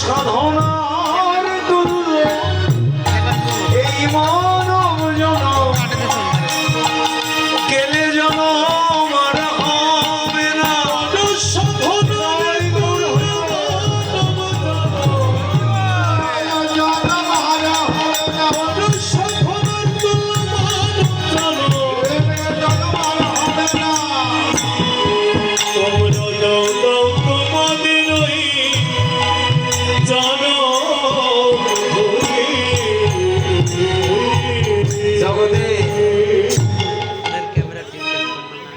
সাধনার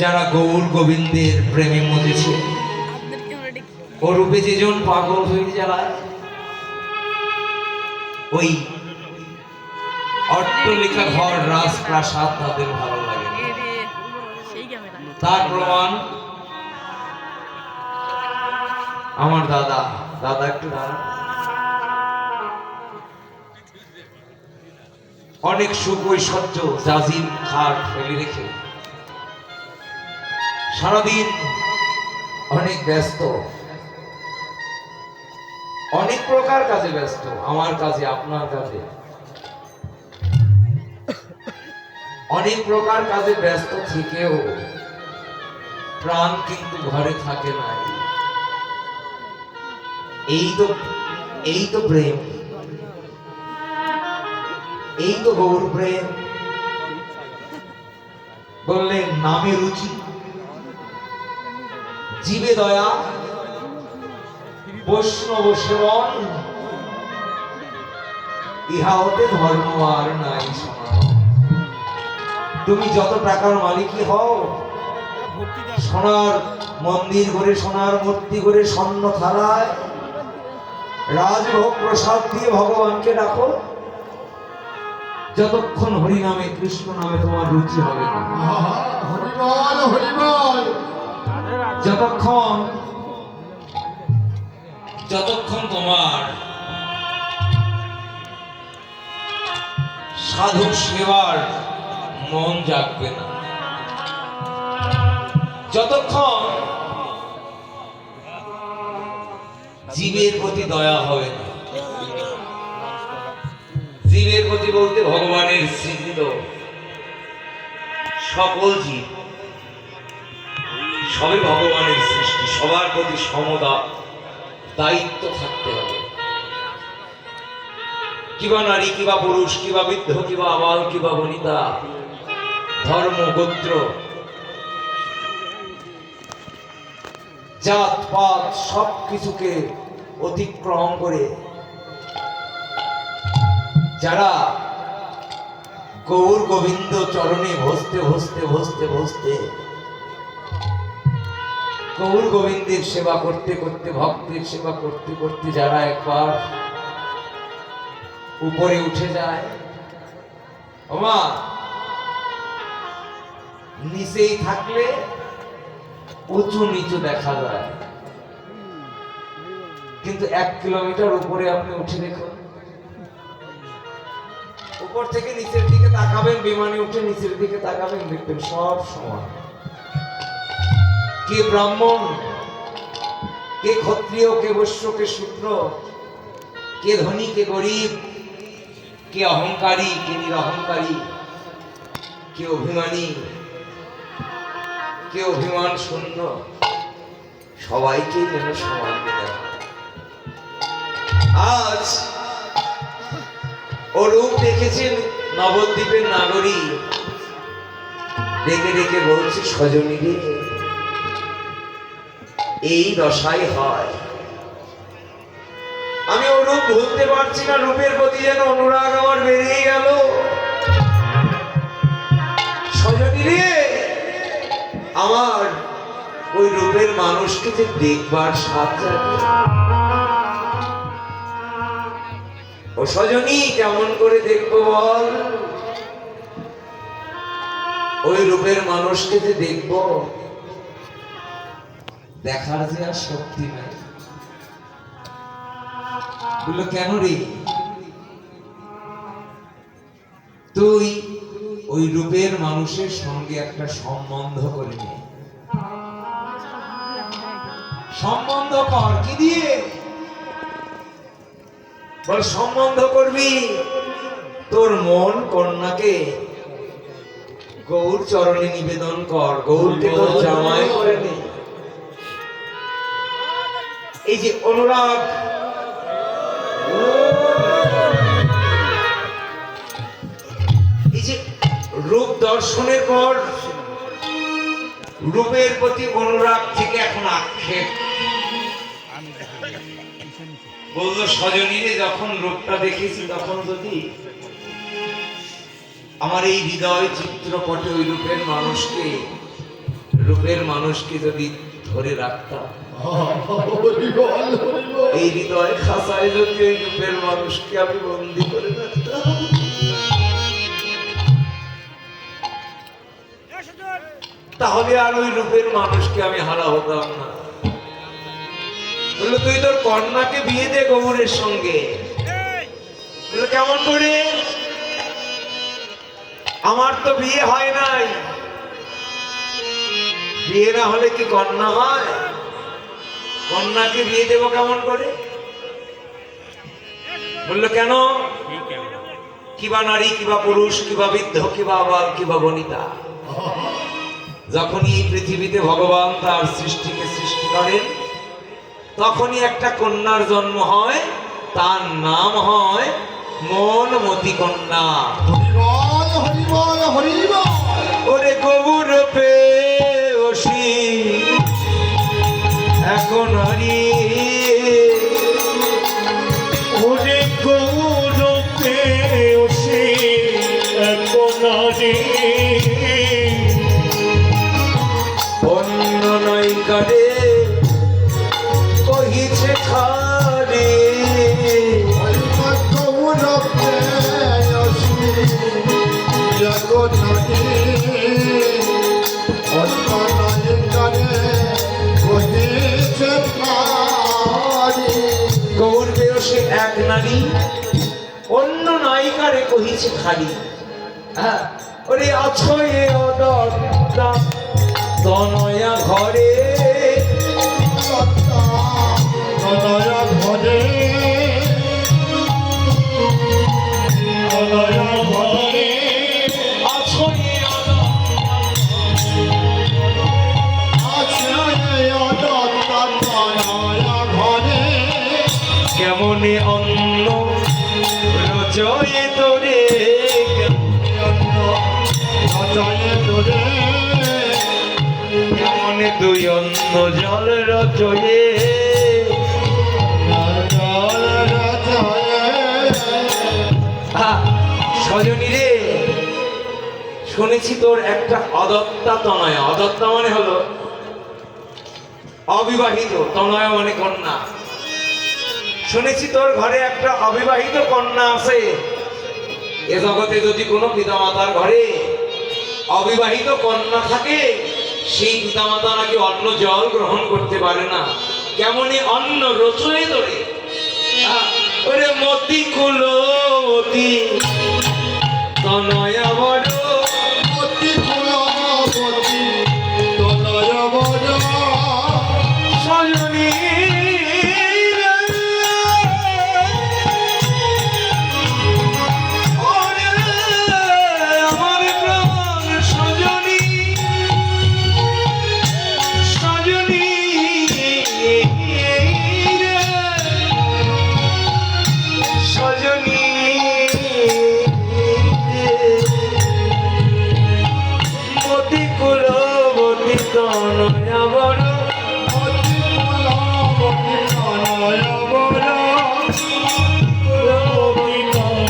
যারা গৌর গোবিন্দের প্রেমে মজেছে। ও রূপে যেজন পাগল হয়ে যায় ওই অট্টলিকা ঘর রাজপ্রাসাদ তাদের ভালো লাগে। তার প্রমাণ আমার দাদা। দাদা একটু দাঁড়া অনেক সুখ ঐশ্বর্য জাজিম খাট ফেলে রেখে সারাদিন অনেক ব্যস্ত। অনেক প্রকার কাজে ব্যস্ত, আমার কাজে, আপনার কাজে। অনেক প্রকার কাজে ব্যস্ত থেকেও প্রাণ কিন্তু ঘরে থাকে না। এই তো এই তো প্রেম। এই তো গৌর প্রেম। বললেন, নামে রুচি জীবে দয়া, বৈষ্ণব সেবন, ইহা হতে ধর্ম আর নাই তুমি যত টাকার মালিকই হও, সোনার মন্দির করে সোনার মূর্তি করে স্বর্ণ থালায় রাজভোগ প্রসাদ দিয়ে ভগবানকে ডাকো। যতক্ষণ হরি নামে কৃষ্ণ নামে তোমার রুচি হবে না। যতক্ষণ যতক্ষণ তোমার সাধু সেবার মন জাগবে না, যতক্ষণ জীবের প্রতি দয়া হবে না, জীবের প্রতি বলতে ভগবানের সৃজিত সকল জীব। সবই ভগবানের সৃষ্টি, সবার প্রতি সমদা, দায়িত্ব থাকতে হবে। কিবা নারী, কিবা পুরুষ, কিবা বৃদ্ধ, কিবা আবাল, কিবা বনিতা, ধর্ম, গোত্র, জাত, পাত সব কিছুকে অতিক্রম করে যারা গৌর গোবিন্দ চরণে ভসতে ভসতে ভসতে ভসতে গৌর গোবিন্দের সেবা করতে করতে, ভক্তের সেবা করতে করতে যারা একবার উপরে উঠে যায় নিচেই থাকলে উঁচু নিচু দেখা যায়। কিন্তু এক কিলোমিটার উপরে আপনি উঠে দেখুন, উপর থেকে নিচের দিকে তাকাবেন, বিমানে উঠে নিচের দিকে তাকাবেন, দেখবেন সব সমান। কে ব্রাহ্মণ, কে ক্ষত্রিয়, কে বৈশ্য, কে শূদ্র কে ধনী, কে গরিব, কে অহংকারী, কে নিরহংকারী, কে অভিমানী, কে অভিমান শূন্য, সবাইকে যেন সমান আজ ও রূপ দেখেছেন নবদ্বীপের নাগরী। ডেকে ডেকে বলছে, সজনী রে। এই দশাই হয়। আমি ও রূপ ভুলতে পারছি না, রূপের প্রতি যেন অনুরাগ আমার বেরিয়ে গেল। আমার ওই রূপের মানুষকে যে দেখবার ও সজনী, কেমন করে দেখব বল? ওই রূপের মানুষকে যে দেখব। দেখার যে আর শক্তি নাই। বলল, কেন রে? তুই ওই রূপের মানুষের সঙ্গে একটা সম্বন্ধ করে নে। সম্বন্ধ কর, কি দিয়ে? বল, সম্বন্ধ করবি? তোর মন কন্যাকে গৌর চরণে নিবেদন কর তোর জামাই করে নে। এই যে অনুরাগ। এই যে রূপ দর্শনের পর, রূপের প্রতি অনুরাগ থেকে এখন আক্ষেপ বলল, সজনীরে যখন রূপটা দেখেছি, তখন যদি আমার এই হৃদয় চিত্রপটে ওই রূপের মানুষকে রূপের মানুষকে যদি ধরে রাখতাম এই হৃদয় খাসায় যদি ওই রূপের মানুষকে আমি বন্দি করে তাহলে আর ওই রূপের মানুষকে আমি হারা হতাম না। বলল, তুই তোর কন্যাকে বিয়ে দে গোবরের সঙ্গে। কেমন করে? আমার তো বিয়ে হয় নাই। বিয়ে না হলে কি কন্যা হয়? কন্যাকে বিয়ে দেবো কেমন করে? বলল কেন? কিবা নারী কিবা পুরুষ কিবা বৃদ্ধ কিবা আবাল কিবা বনিতা। যখনই এই পৃথিবীতে ভগবান তার সৃষ্টিকে সৃষ্টি করেন তখনই একটা কন্যার জন্ম হয় তার নাম হয় কন্যা। বল হরি বল ওরে গবুর পে এখন হরি ওরে গৌরবে ওসে কোনারে অন্য নয় কারে কহিছে খারে। গৌরবে অসি জগন্নাথে গৌর এক নারী অন্য নায়িকারে কহিছে খালি। হ্যাঁ, ওরে এ অদত্তা কেমনে অন্য রচয়ে তোরে কেমনে দুই অন্য জল রচয়ে সজনী রে, শুনেছি তোর একটা অদত্তা তনয় অদত্তা মানে হলো অবিবাহিত, তনয় মানে কন্যা। শুনেছি তোর ঘরে একটা অবিবাহিত কন্যা আছে। এ জগতে যদি কোনো পিতামাতার ঘরে অবিবাহিত কন্যা থাকে সেই পিতামাতা নাকি অন্ন জল গ্রহণ করতে পারে না। কেমনই অন্ন রচয়ে তোরে আহ, ওরে মতি তনয়া